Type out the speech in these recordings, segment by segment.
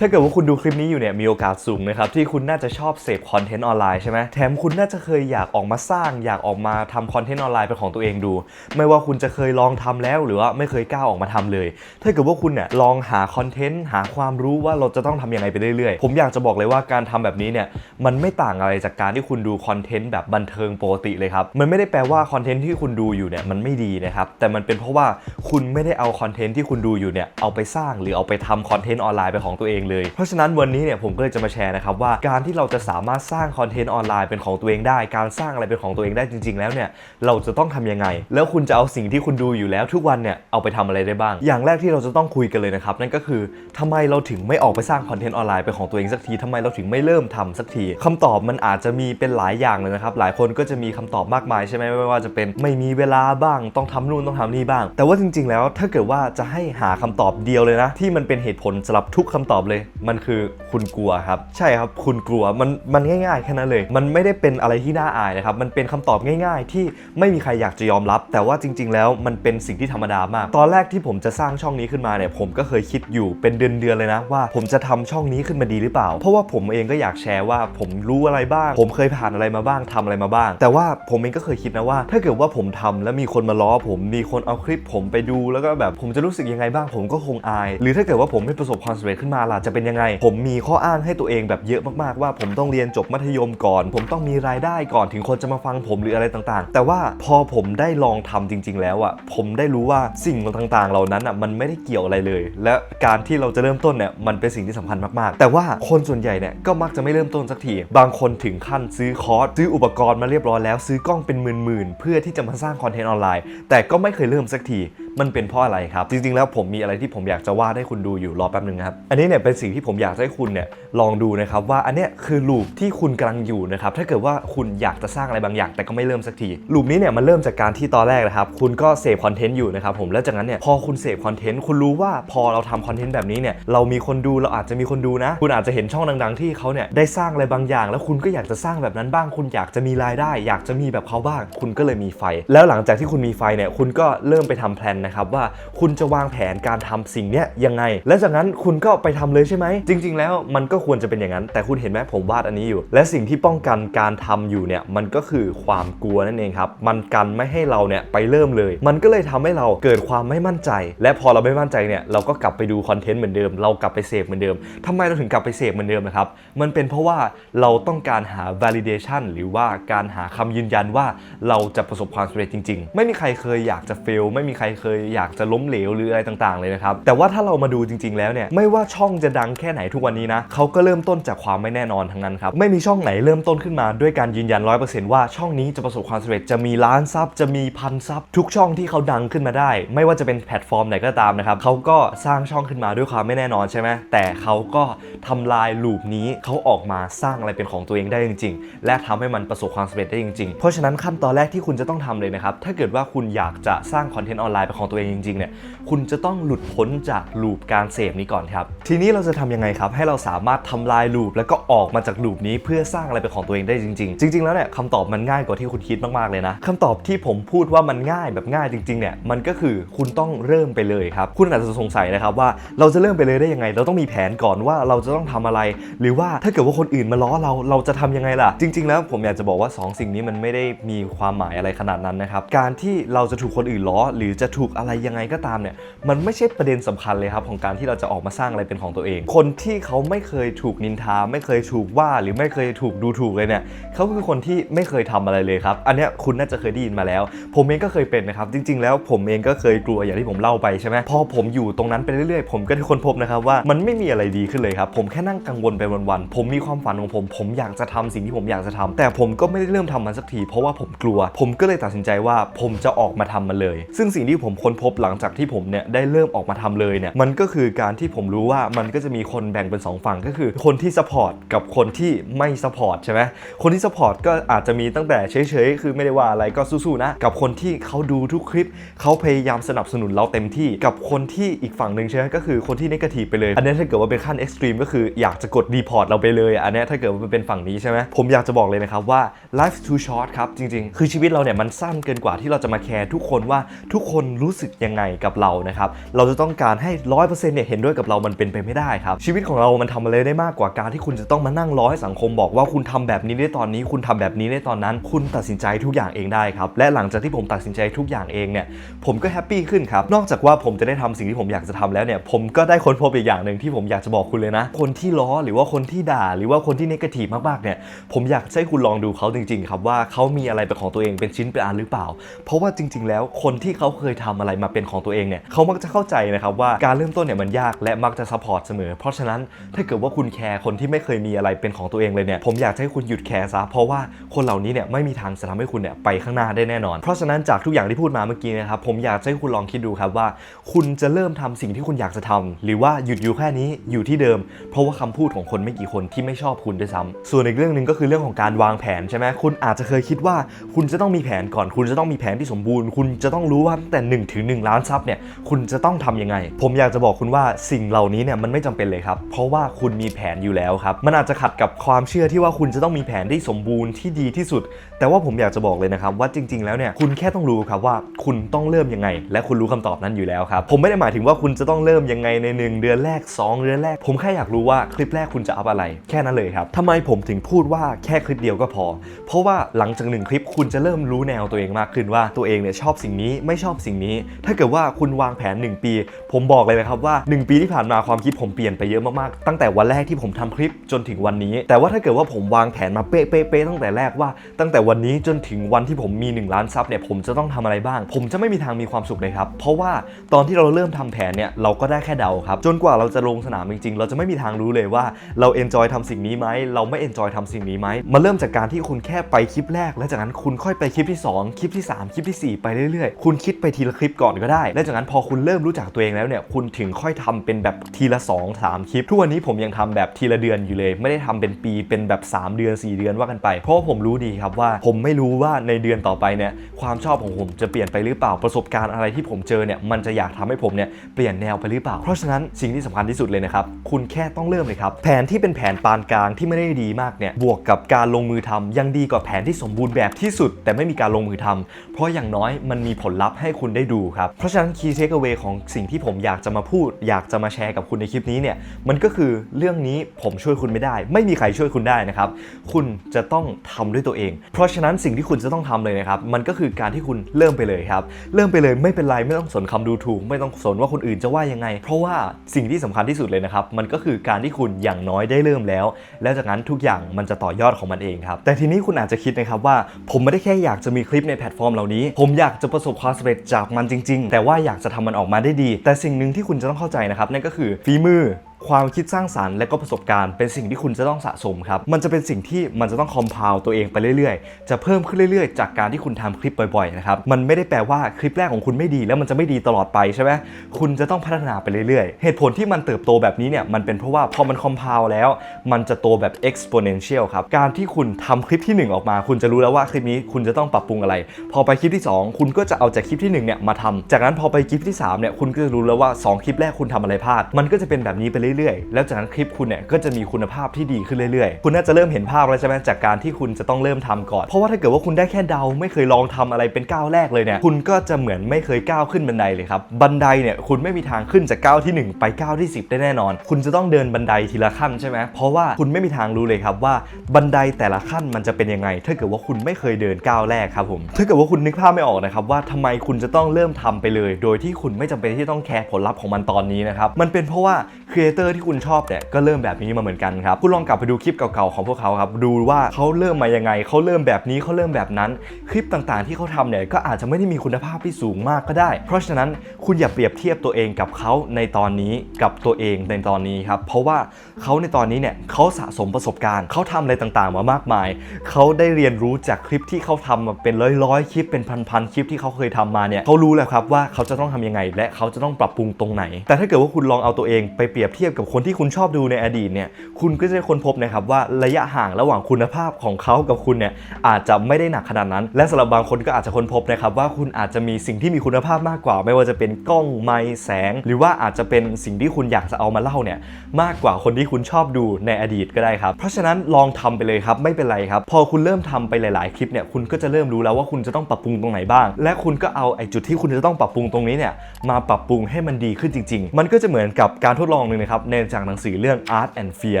ถ้าเกิดว่าคุณดูคลิปนี้อยู่เนี่ยมีโอกาสสูงนะครับที่คุณน่าจะชอบเสพคอนเทนต์ออนไลน์ใช่ไหมแถมคุณน่าจะเคยอยากออกมาสร้าง อยากออกมาทำคอนเทนต์ออนไลน์เป็นของตัวเองดู ไม่ว่าคุณจะเคยลองทำแล้วหรือว่าไม่เคยกล้าออกมาทำเลย ถ้าเกิดว่าคุณเนี่ยลองหาคอนเทนต์หาความรู้ว่าเราจะต้องทำยังไงไปเรื่อยๆ ผมอยากจะบอกเลยว่าการทำแบบนี้เนี่ยมันไม่ต่างอะไรจากการที่คุณดูคอนเทนต์แบบบันเทิงปกติเลยครับมันไม่ได้แปลว่าคอนเทนต์ที่คุณดูอยู่เนี่ยมันไม่ดีนะครับแต่มันเป็นเพราะว่าคุณไม่ได้เอาคอนเทนต์ที่คุณดูอยู่เนี่ยเอาไปสร้างหรือเอาไปทำคอนเทนต์ออนไลน์เป็นของตัวเองเลย เพราะฉะนั้นวันนี้เนี่ยผมก็เลยจะมาแชร์นะครับว่าการที่เราจะสามารถสร้างคอนเทนต์ออนไลน์เป็นของตัวเองได้ การสร้างอะไรเป็นของตัวเองได้จริง ๆ แล้วเนี่ยเราจะต้องทำยังไง แล้วคุณจะเอาสิ่งที่คุณดูอยู่แล้วทุกวันเนี่ยเอาไปทำอะไรได้บ้าง อย่างแรกที่เราจะต้องคุยกันเลยนะครับนั่นก็คือทำไมเราถึงไม่ออกไปสร้างคอนเทนต์ออนไลน์เป็นของตัวเองสักทีทำไมเราถึงไม่เริ่มทำสักทีคำตอบมันอาจจะมีเป็นหลายอย่างเลยนะครับหลายคนก็จะมีคำตอบมากมายใช่ไหมไม่ว่าจะเป็นไม่มีเวลาบ้าง ต้องทำนู่นต้องทำนี่บ้าง แต่ว่าจริง ๆ แล้วถ้าเกิดว่าจะให้หาคำตอบเดียวเลยนะที่มันเป็นเหตุผลสำหรับทุกคำตอบเลยมันคือคุณกลัวครับ ใช่ครับคุณกลัวมันมันง่ายๆแค่นั้นเลย มันไม่ได้เป็นอะไรที่น่าอายนะครับ มันเป็นคำตอบง่าย ๆ ที่ไม่มีใครอยากจะยอมรับ แต่ว่าจริง ๆ แล้วมันเป็นสิ่งที่ธรรมดามาก ตอนแรกที่ผมจะสร้างช่องนี้ขึ้นมาเนี่ยผมก็เคยคิดอยู่เป็นเดือนๆเลยนะว่าผมจะทำช่องนี้ขึ้นมาดีหรือเปล่า เพราะว่าผมเองก็อยากแชร์ว่าผมรู้อะไรบ้าง ผมเคยผ่านอะไรมาบ้างทำอะไรมาบ้าง แต่ว่าผมเองก็เคยคิดนะว่า ถ้าเกิดว่าผมทำแล้วมีคนมาล้อผมมีคนเอาคลิปผมไปดูแล้วก็แบบผมจะรู้สึกยังไงบ้าง ผมก็คงอาย หรือถ้าเกิดว่าผมไม่ประสบความสำเร็จขึ้นมาล่ะจะเป็นยังไง ผมมีข้ออ้างให้ตัวเองแบบเยอะมากๆว่าผมต้องเรียนจบมัธยมก่อน ผมต้องมีรายได้ก่อนถึงคนจะมาฟังผมหรืออะไรต่างๆ แต่ว่าพอผมได้ลองทำจริง ๆ แล้วอะผมได้รู้ว่าสิ่งต่างๆ เหล่านั้นอะมันไม่ได้เกี่ยวอะไรเลย และการที่เราจะเริ่มต้นเนี่ยมันเป็นสิ่งที่สำคัญมากๆ แต่ว่าคนส่วนใหญ่เนี่ยก็มักจะไม่เริ่มต้นสักที บางคนถึงขั้นซื้อคอร์สซื้ออุปกรณ์มาเรียบร้อยแล้ว ซื้อกล้องเป็นหมื่นๆเพื่อที่จะมาสร้างคอนเทนต์ออนไลน์ แต่ก็ไม่เคยเริ่มสักที มันเป็นเพราะอะไรครับ จริงๆ แล้วผมมีอะไรที่ผมอยากจะวาดให้คุณดูอยู่รอแป๊บนึงนะครับ อันนี้เนี่ยเป็นสิ่งที่ผมอยากให้คุณเนี่ยลองดูนะครับว่าอันเนี้ยคือลูปที่คุณกำลังอยู่นะครับถ้าเกิดว่าคุณอยากจะสร้างอะไรบางอย่าง แต่ก็ไม่เริ่มสักทีลูปนี้เนี่ยมันเริ่มจากการที่ตอนแรกนะครับคุณก็เสพคอนเทนต์อยู่นะครับผมแล้วจากนั้นเนี่ยพอคุณเสพคอนเทนต์คุณรู้ว่าพอเราทำคอนเทนต์แบบนี้เนี่ยเรามีคนดูเราอาจจะมีคนดูนะ คุณอาจจะเห็นช่องดังๆ ที่เขาเนี่ยได้สร้างอะไรบางอย่าง แล้วคุณก็อยากจะสร้างแบบนั้นบ้าง คุณอยากจะมีรายได้ อยากจะมีแบบเขาบ้าง คุณก็เลยมีไฟ แล้วหลังจากที่คุณมีไฟเนี่ยคุณก็เริ่มไปทำแพลนนะครับว่าคุณจะวางแผนการทำสิ่งนี้ยังไง และจากนั้นคุณก็ไปทำเลยใช่ไหม จริง ๆ แล้วมันก็ควรจะเป็นอย่างนั้น แต่คุณเห็นไหมผมวาดอันนี้อยู่ และสิ่งที่ป้องกันการทำอยู่เนี่ยมันก็คือความกลัวนั่นเองครับมันกันไม่ให้เราเนี่ยไปเริ่มเลย มันก็เลยทำให้เราเกิดความไม่มั่นใจ และพอเราไม่มั่นใจเนี่ยเราก็กลับไปดูคอนเทนต์เหมือนเดิม เรากลับไปเสพเหมือนเดิมทำไมเราถึงกลับไปเสพเหมือนเดิมนะครับมันเป็นเพราะว่าเราต้องการหา validation หรือว่าการหาคำยืนยันว่าเราจะประสบความสำเร็จจริง ๆ ไม่มีใครเคยอยากจะ fail ไม่มีใครเคยอยากจะล้มเหลวหรืออะไรต่างๆเลยนะครับ แต่ว่าถ้าเรามาดูจริง ๆ แล้วเนี่ยไม่ว่าช่องจะดังแค่ไหนทุกวันนี้นะเขาก็เริ่มต้นจากความไม่แน่นอนทั้งนั้นครับไม่มีช่องไหนเริ่มต้นขึ้นมาด้วยการยืนยัน 100%ว่าช่องนี้จะประสบความสำเร็จจะมีล้านซับจะมีพันซับทุกช่องที่เขาดังขึ้นมาได้ ไม่ว่าจะเป็นแพลตฟอร์มไหนก็ตามนะครับเขาก็สร้างช่องขึ้นมาด้วยความไม่แน่นอนใช่ไหมแต่เขาก็ทำลายลูปนี้เขาออกมาสร้างอะไรเป็นของตัวเองได้จริง ๆ และทำให้มันประสบความสำเร็จได้จริง ๆ เพราะฉะนั้นขั้นตอนแรกที่คุณจะต้องทำเลยนะครับถ้าเกิดว่าคุณอยากจะสร้างคอนเทนต์ออนไลน์เป็นของตัวเองจริงๆเนี่ยคุณจะต้องหลุดพ้นจากลูปการเสพนี้ก่อนครับ ทีนี้เราจะทำยังไงครับ ให้เราสามารถทำลายลูปแล้วก็ออกมาจากลูปนี้เพื่อสร้างอะไรเป็นของตัวเองได้จริง ๆ จริง ๆ แล้วเนี่ยคำตอบมันง่ายกว่าที่คุณคิดมากๆเลยนะคำตอบที่ผมพูดว่ามันง่ายแบบง่ายจริงๆเนี่ยมันก็คือคุณต้องเริ่มไปเลยครับ คุณอาจจะสงสัยนะครับว่าเราจะเริ่มไปเลยได้ยังไง เราต้องมีแผนก่อนว่าเราจะต้องทำอะไร หรือว่าถ้าเกิดว่าคนอื่นมาล้อเราเราจะทำยังไงล่ะ จริง ๆ แล้วผมอยากจะบอกว่า 2 สิ่งนี้มันไม่ได้มีความหมายอะไรขนาดนั้นนะครับการที่เราจะถูกคนอื่นล้อ หรือจะถูกอะไรยังไงก็ตามเนี่ยมันไม่ใช่ประเด็นสำคัญเลยครับของการที่เราจะออกมาสร้างอะไรเป็นของตัวเอง คนที่เขาไม่เคยถูกนินทา ไม่เคยถูกว่าหรือไม่เคยถูกดูถูกเลยเนี่ยเขาคือคนที่ไม่เคยทำอะไรเลยครับ อันเนี้ยคุณน่าจะเคยได้ยินมาแล้ว ผมเองก็เคยเป็นนะครับ จริง ๆ แล้วผมเองก็เคยกลัวอย่างที่ผมเล่าไปใช่ไหมพอผมอยู่ตรงนั้นไปเรื่อยๆ ผมก็ได้ค้นพบนะครับว่ามันไม่มีอะไรดีขึ้นเลยครับผมแค่นั่งกังวลไปวันๆผมมีความฝันของผม ผมอยากจะทำสิ่งที่ผมอยากจะทำแต่ผมก็ไม่ได้เริ่มทำมันสักทีเพราะว่าผมกลัว ผมก็เลยตัดสินใจว่าผมจะออกมาทำมันเลย ซึ่งสิ่งที่ผมค้นพบหลังจากที่ผมเนี่ยได้เริ่มออกมาทำเลยเนี่ยมันก็คือการที่ผมรู้ว่ามันก็จะมีคนแบ่งเป็นสองฝั่งก็คือ คนที่สปอร์ตกับคนที่ไม่สปอร์ตใช่ไหมคนที่สปอร์ตก็อาจจะมีตั้งแต่เฉยๆคือไม่ได้ว่าอะไรก็สู้ๆนะกับคนที่เขาดูทุกคลิปเขาพยายามสนับสนุนเราเต็มที่กับคนที่อีกฝั่งหนึ่งใช่ไหมก็คือคนที่นกาทีฟไปเลย อันนี้ถ้าเกิดว่าเป็นขั้นเอ็กซ์ตรีมก็คืออยากจะกดรีพอร์ตเราไปเลย อันนี้ถ้าเกิดว่าเป็นฝั่งนี้ใช่ไหมผมอยากจะบอกเลยนะครับว่า life too short ครับจริง ๆ คือชีวิตเราเนี่ยมันสั้นเกินกว่าที่เราจะมาแคร์ทุกคนว่าทุกคนรู้รู้สึกยังไงกับเรานะครับ เราจะต้องการให้ร้อยเปอร์เซ็นต์เนี่ยเห็นด้วยกับเรามันเป็นไปไม่ได้ครับ ชีวิตของเรามันทำอะไรได้มากกว่าการที่คุณจะต้องมานั่งรอให้สังคมบอกว่าคุณทำแบบนี้ได้ตอนนี้ คุณทำแบบนี้ได้ตอนนั้น คุณตัดสินใจทุกอย่างเองได้ครับ และหลังจากที่ผมตัดสินใจทุกอย่างเองเนี่ย ผมก็แฮปปี้ขึ้นครับ นอกจากว่าผมจะได้ทำสิ่งที่ผมอยากจะทำแล้วเนี่ย ผมก็ได้ค้นพบอีกอย่างหนึ่งที่ผมอยากจะบอกคุณเลยนะ คนที่ล้อหรือว่าคนที่ด่า หรือว่าคนที่นกาทีฟมากๆเนี่ย ผมอยากให้คุณลองดูเขาจริงๆครับว่าเขามีอะไรเป็นของตัวเองเป็นชิ้นเป็นอันหรือเปล่า เพราะว่าจริง ๆ แล้วคนที่เขาเคยทำอะไรมาเป็นของตัวเองเนี่ยเขามักจะเข้าใจนะครับว่าการเริ่มต้นเนี่ยมันยากและมักจะซัพพอร์ตเสมอ เพราะฉะนั้นถ้าเกิดว่าคุณแคร์คนที่ไม่เคยมีอะไรเป็นของตัวเองเลยเนี่ยผมอยากให้คุณหยุดแคร์ซะเพราะว่าคนเหล่านี้เนี่ยไม่มีทางจะทำให้คุณเนี่ยไปข้างหน้าได้แน่นอน เพราะฉะนั้นจากทุกอย่างที่พูดมาเมื่อกี้นะครับผมอยากให้คุณลองคิดดูครับว่า คุณจะเริ่มทำสิ่งที่คุณอยากจะทำหรือว่าหยุดอยู่แค่นี้อยู่ที่เดิม เพราะว่าคำพูดของคนไม่กี่คนที่ไม่ชอบคุณด้วยซ้ำส่วนอีกเรื่องหนึ่งก็คือเรื่องของการวางแผนใช่ไหมคุณอาจจะเคยคิดว่า คุณจะต้องมีแผนก่อน คุณจะต้องมีแผนที่สมบูรณ์ คุณจะต้องรู้ว่าตั้งแต่1ถึงหล้านซับเนี่ยคุณจะต้องทำยังไง ผมอยากจะบอกคุณว่าสิ่งเหล่านี้เนี่ยมันไม่จำเป็นเลยครับ เพราะว่าคุณมีแผนอยู่แล้วครับ มันอาจจะขัดกับความเชื่อที่ว่าคุณจะต้องมีแผนที่สมบูรณ์ที่ดีที่สุด แต่ว่าผมอยากจะบอกเลยนะครับว่าจริง ๆ แล้วเนี่ยคุณแค่ต้องรู้ครับว่าคุณต้องเริ่มยังไง และคุณรู้คำตอบนั้นอยู่แล้วครับ ผมไม่ได้หมายถึงว่าคุณจะต้องเริ่มยังไงใน 1 เดือนแรก 2 เดือนแรก ผมแค่อยากรู้ว่าคลิปแรกคุณจะอัพอะไร แค่นั้นเลยครับทำไมผมถึงพูดว่าแค่คลิปเดียวก็พอ เพราะว่าหลังจากหนึ่งคลิปคุณจะเริ่มรู้แนวตัวเองมากขึ้นว่าตัวเองเนี่ยชอบสิ่งนี้ไม่ชอบสิ่งนี้ถ้าเกิดว่าคุณวางแผน 1 ปี ผมบอกเลยนะครับว่า 1 ปีที่ผ่านมาความคิดผมเปลี่ยนไปเยอะมากๆ ตั้งแต่วันแรกที่ผมทำคลิปจนถึงวันนี้ แต่ว่าถ้าเกิดว่าผมวางแผนมาเป๊ะๆตั้งแต่แรกว่า ตั้งแต่วันนี้จนถึงวันที่ผมมี 1 ล้านซับเนี่ยผมจะต้องทำอะไรบ้าง ผมจะไม่มีทางมีความสุขเลยครับเพราะว่าตอนที่เราเริ่มทำแผนเนี่ยเราก็ได้แค่เดาครับจนกว่าเราจะลงสนามจริงๆ เราจะไม่มีทางรู้เลยว่าเราเอนจอยทำสิ่งนี้ไหมเราไม่เอนจอยทำสิ่งนี้ไหมมันเริ่มจากการที่คุณแค่ไปคลิปแรก แล้วจากนั้นคุณค่อยไปคลิปที่ 2 คลิปที่ 3 คลิปทีสี่4 ไปเรื่อยๆ คุณคิดไปทีละคลิปก่อนก็ได้แล้วจากนั้นพอคุณเริ่มรู้จักตัวเองแล้วเนี่ยคุณถึงค่อยทำเป็นแบบทีละ 2 3 คลิป ทุกวันนี้ผมยังทำแบบทีละเดือนอยู่เลย ไม่ได้ทำเป็นปีเป็นแบบ 3 เดือน 4 เดือนว่ากันไป เพราะผมรู้ดีครับว่าผมไม่รู้ว่าในเดือนต่อไปเนี่ยความชอบของผมจะเปลี่ยนไปหรือเปล่าประสบการณ์อะไรที่ผมเจอเนี่ยมันจะอยากทำให้ผมเนี่ยเปลี่ยนแนวไปหรือเปล่า เพราะฉะนั้นสิ่งที่สำคัญที่สุดเลยนะครับคุณแค่ต้องเริ่มเลยครับแผนที่เป็นแผนปานกลางที่ไม่ได้ดีมากเนี่ยบวกกับการลงมือทำยังดีกว่าแผนที่สมบูรณ์แบบที่สุด แต่ไม่มีการลงมือทำเพราะอย่างน้อยมันมีผลลัพธ์ให้คุณได้ดูครับ เพราะฉะนั้น key takeaway ของสิ่งที่ผมอยากจะมาพูด อยากจะมาแชร์กับคุณในคลิปนี้เนี่ยมันก็คือเรื่องนี้ผมช่วยคุณไม่ได้ ไม่มีใครช่วยคุณได้นะครับคุณจะต้องทำด้วยตัวเอง เพราะฉะนั้นสิ่งที่คุณจะต้องทำเลยนะครับมันก็คือการที่คุณเริ่มไปเลยครับเริ่มไปเลยไม่เป็นไรไม่ต้องสนคำดูถูก ไม่ต้องสนว่าคนอื่นจะว่ายังไง เพราะว่าสิ่งที่สำคัญที่สุดเลยนะครับมันก็คือการที่คุณอย่างน้อยได้เริ่มแล้ว แล้วจากนั้นทุกอย่างมันจะต่อยอดของมันเองครับแต่ทีนี้คุณอาจจะคิดนะครับว่า ผมไม่ได้แค่อยากจะมีคลิปในแพลตฟอร์มเหล่านี้ ผมอยากจะประสบความสำเร็จจากมันจริง ๆ แต่ว่าอยากจะทำมันออกมาได้ดี แต่สิ่งหนึ่งที่คุณจะต้องเข้าใจนะครับนั่นก็คือฝีมือความคิดสร้างสารรค์และก็ประสบการณ์เป็นสิ่งที่คุณจะต้องสะสมครับ มันจะเป็นสิ่งที่มันจะต้องคอมเพลตัวเองไปเรื่อยๆ จะเพิ่มขึ้นเรื่อยๆ จากการที่คุณทำคลิปบ่อยๆนะครับ มันไม่ได้แปลว่าคลิปแรกของคุณไม่ดี แล้วมันจะไม่ดีตลอดไปใช่ไหมคุณจะต้องพัฒนาไปเรื่อยๆ เหตุผลที่มันเติบโตแบบนี้เนี่ยมันเป็นเพราะว่าพอมันคอมเพลแล้ว มันจะโตแบบ exponential ครับ การที่คุณทำคลิปที่ 1 ออกมา คุณจะรู้แล้วว่าคลิปนี้คุณจะต้องปรับปรุงอะไร พอไปคลิปที่ 2 คุณก็จะเอาจากคลิปที่1เนี่ยมาทำจากนั้นพอไปคลิปที่3เนี่ยคุณก็จะรู้แล้วว่า 2 คลิปแรกคุณทำอะไรพลาด มันก็จะเป็นแบบนี้ไปเรื่อยๆ แล้วจากนั้นคลิปคุณเนี่ยก็จะมีคุณภาพที่ดีขึ้นเรื่อยๆ คุณน่าจะเริ่มเห็นภาพแล้วใช่ไหมจากการที่คุณจะต้องเริ่มทำก่อน เพราะว่าถ้าเกิดว่าคุณได้แค่เดาไม่เคยลองทำอะไรเป็นก้าวแรกเลยเนี่ยคุณก็จะเหมือนไม่เคยก้าวขึ้นบันไดเลยครับบันไดเนี่ยคุณไม่มีทางขึ้นจากก้าวที่ 1 ไปก้าวที่ 10 ได้แน่นอน คุณจะต้องเดินบันไดทีละขั้นใช่ไหมเพราะว่าคุณไม่มีทางรู้เลยครับว่าบันไดแต่ละขั้นมันจะเป็นยังไง ถ้าเกิดว่าคุณไม่เคยเดินก้าวแรกครับผมถ้าเกิดว่าคุณนึกภาพไม่ออกนะครับว่าทำไมคุณจะต้องเริ่มทำไปเลย โดยที่คุณไม่จำเป็นที่ต้องแคร์ผลลัพธ์ของมันตอนนี้นะครับมันเป็นเพราะว่า ครีเอเตอร์ที่คุณชอบเนี่ยก็เริ่มแบบนี้มาเหมือนกันครับคุณลองกลับไปดูคลิปเก่าๆของพวกเขาครับดูว่าเขาเริ่มมายังไงเขาเริ่มแบบนี้เขาเริ่มแบบนั้น คลิปต่างๆที่เขาทำเนี่ยก็อาจจะไม่ได้มีคุณภาพที่สูงมากก็ได้ เพราะฉะนั้นคุณอย่าเปรียบเทียบตัวเองกับเขาในตอนนี้กับตัวเองในตอนนี้ครับเพราะว่าเขาในตอนนี้เนี่ยเขาสะสมประสบการณ์เขาทำอะไรต่างๆมามากมายเขาได้เรียนรู้จากคลิปที่เขาทำมาเป็นร้อยๆคลิปเป็นพันๆคลิปที่เขาเคยทำมาเนี่ยเขารู้แล้วครับว่าเขาจะต้องทำยังไง และเขาจะต้องปรับปรุงตรงไหน แต่ถ้าเกิดว่าคุณลองเอาตัวเองไปเปรียบรียบเทียบกับคนที่คุณชอบดูในอดีตเนี่ยคุณก็จะค้นพบนะครับว่าระยะห่างระหว่างคุณภาพของเขากับคุณเนี่ยอาจจะไม่ได้หนักขนาดนั้น และสำหรับบางคนก็อาจจะค้นพบนะครับว่าคุณอาจจะมีสิ่งที่มีคุณภาพมากกว่า ไม่ว่าจะเป็นกล้องไมค์แสง หรือว่าอาจจะเป็นสิ่งที่คุณอยากจะเอามาเล่าเนี่ยมากกว่าคนที่คุณชอบดูในอดีตก็ได้ครับ เพราะฉะนั้นลองทำไปเลยครับไม่เป็นไรครับ พอคุณเริ่มทำไปหลาย ๆ คลิปเนี่ยคุณก็จะเริ่มรู้แล้วว่าคุณจะต้องปรับปรุงตรงไหนบ้าง และคุณก็เอาไอ้จุดที่คุณจะต้องปรับปรุงตรงนี้เนี่ยมาปรับปรุงให้มันดีขึ้นจริง ๆ มันก็จะเหมือนกับการทดลองหนึ่งนะครับในจากหนังสือเรื่อง Art and Fear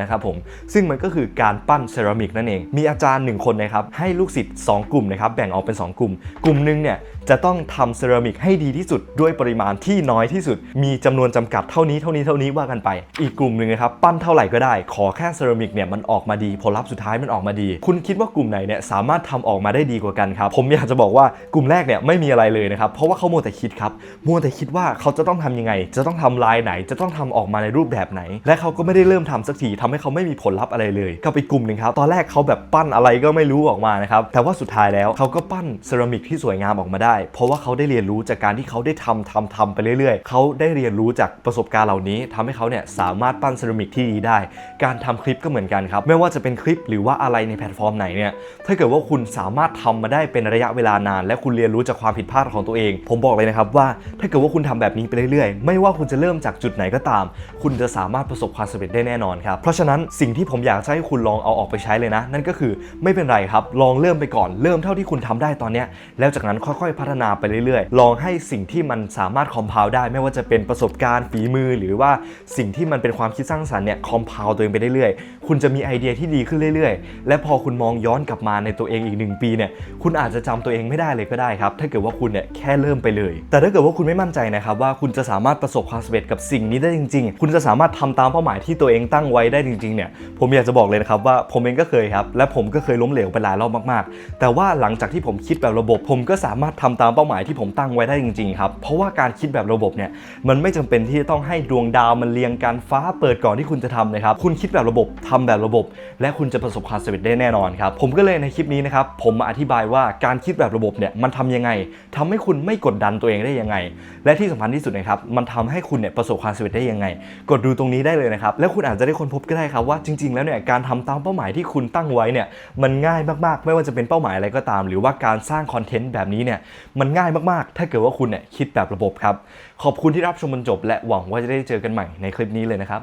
นะครับผมซึ่งมันก็คือการปั้นเซรามิกนั่นเอง มีอาจารย์หนึ่งคนนะครับให้ลูกศิษย์สองกลุ่มนะครับแบ่งออกเป็นสองกลุ่ม กลุ่มหนึ่งเนี่ยจะต้องทำเซรามิกให้ดีที่สุดด้วยปริมาณที่น้อยที่สุด มีจำนวนจำกัดเท่านี้เท่านี้เท่านี้ว่ากันไป อีกกลุ่มหนึ่งนะครับปั้นเท่าไหร่ก็ได้ ขอแค่เซรามิกเนี่ยมันออกมาดีผลลัพธ์สุดท้ายมันออกมาดี คุณคิดว่ากลุ่มไหนเนี่ยสามารถทำออกมาได้ดีกว่ากันครับผมอยากจะบอกว่ากลุ่มแรกเนี่ยไม่มีอะไรเลยนะครับเพราะว่าเขามัวแต่คิดครับมัวแต่คิดว่าเขาจะต้องทำยังไง จะต้องทำลายไหนจะต้องทำออกมาในรูปแบบไหน และเขาก็ไม่ได้เริ่มทำสักทีทำให้เขาไม่มีผลลัพธ์อะไรเลยกับอีกกลุ่มหนึ่งครับตอนแรกเขาแบบปั้นอะไรก็ไม่รู้ออกมานะครับแต่ว่าสุดท้ายแล้วเขาก็ปั้นเซรามิกที่สวยงามออกมาได้ เพราะว่าเขาได้เรียนรู้จากการที่เขาได้ทำทำทำไปเรื่อยๆ เขาได้เรียนรู้จากประสบการณ์เหล่านี้ทำให้เขาเนี่ยสามารถปั้นเซรามิกที่ดีได้ การทำคลิปก็เหมือนกันครับไม่ว่าจะเป็นคลิปหรือว่าอะไรในแพลตฟอร์มไหนเนี่ยถ้าเกิดว่าคุณสามารถทำมาได้เป็นระยะเวลานาน และคุณเรียนรู้จากความผิดพลาดของตัวเอง ผมบอกเลยนะครับว่าถ้าเกิดว่าคุณทำแบบนี้ไปเรื่อยๆ ไม่ว่าคุณจะเริ่มจากจุดไหนก็ตามคุณจะสามารถประสบความสำเร็จได้แน่นอนครับ เพราะฉะนั้นสิ่งที่ผมอยากจะให้คุณลองเอาออกไปใช้เลยนะ นั่นก็คือไม่เป็นไรครับ ลองเริ่มไปก่อนเริ่มเท่าที่คุณทำได้ตอนนี้แล้วจากนั้นค่อยๆ พัฒนาไปเรื่อยๆ ลองให้สิ่งที่มันสามารถคอมเพลได้ ไม่ว่าจะเป็นประสบการณ์ฝีมือ หรือว่าสิ่งที่มันเป็นความคิดสร้างสรรค์เนี่ยคอมเพลตัวเองไปเรื่อยๆ คุณจะมีไอเดียที่ดีขึ้นเรื่อยๆ และพอคุณมองย้อนกลับมาในตัวเองอีกหนึ่งปีเนี่ยคุณอาจจะจำตัวเองไม่ได้เลยก็ได้ครับ ถ้าเกิดว่าคุณเนี่ยแค่เริ่มไปเลย แต่ถ้าเกิดว่าคุณไม่มั่นใจนะครับว่าคุณจะสามารถประสบความสำเร็จกับสิ่งนี้ได้จริงๆคุณจะสามารถทำตามเป้าหมายที่ตัวเองตั้งไว้ได้จริงๆเนี่ยผมอยากจะบอกเลยนะครับว่าผมเองก็เคยครับ และผมก็เคยล้มเหลวไปหลายรอบมากๆ แต่ว่าหลังจากที่ผมคิดแบบระบบ ผมก็สามารถทำตามเป้าหมายที่ผมตั้งไว้ได้จริงๆครับเพราะว่าการคิดแบบระบบเนี่ยมันไม่จำเป็นที่จะต้องให้ดวงดาวมันเรียงกันฟ้าเปิดก่อนที่คุณจะทำนะครับคุณคิดแบบระบบทำแบบระบบ และคุณจะประสบความสำเร็จได้แน่นอนครับผมก็เลยในคลิปนี้นะครับผมมาอธิบายว่าการคิดแบบระบบเนี่ยมันทำยังไงทำให้คุณไม่กดดันตัวเองได้ยังไง และที่สำคัญที่สุดนะครับมันทำให้คุณเนี่ยประสบความสำเร็จได้ยังไงกดดูตรงนี้ได้เลยนะครับ แล้วคุณอาจจะได้ค้นพบก็ได้ครับว่าจริง ๆ แล้วเนี่ยการทำตามเป้าหมายที่คุณตั้งไว้เนี่ยมันง่ายมากๆ ไม่ว่าจะเป็นเป้าหมายอะไรก็ตาม หรือว่าการสร้างคอนเทนต์แบบนี้เนี่ยมันง่ายมากๆ ถ้าเกิดว่าคุณเนี่ยคิดแบบระบบครับ ขอบคุณที่รับชมจนจบ และหวังว่าจะได้เจอกันใหม่ในคลิปนี้เลยนะครับ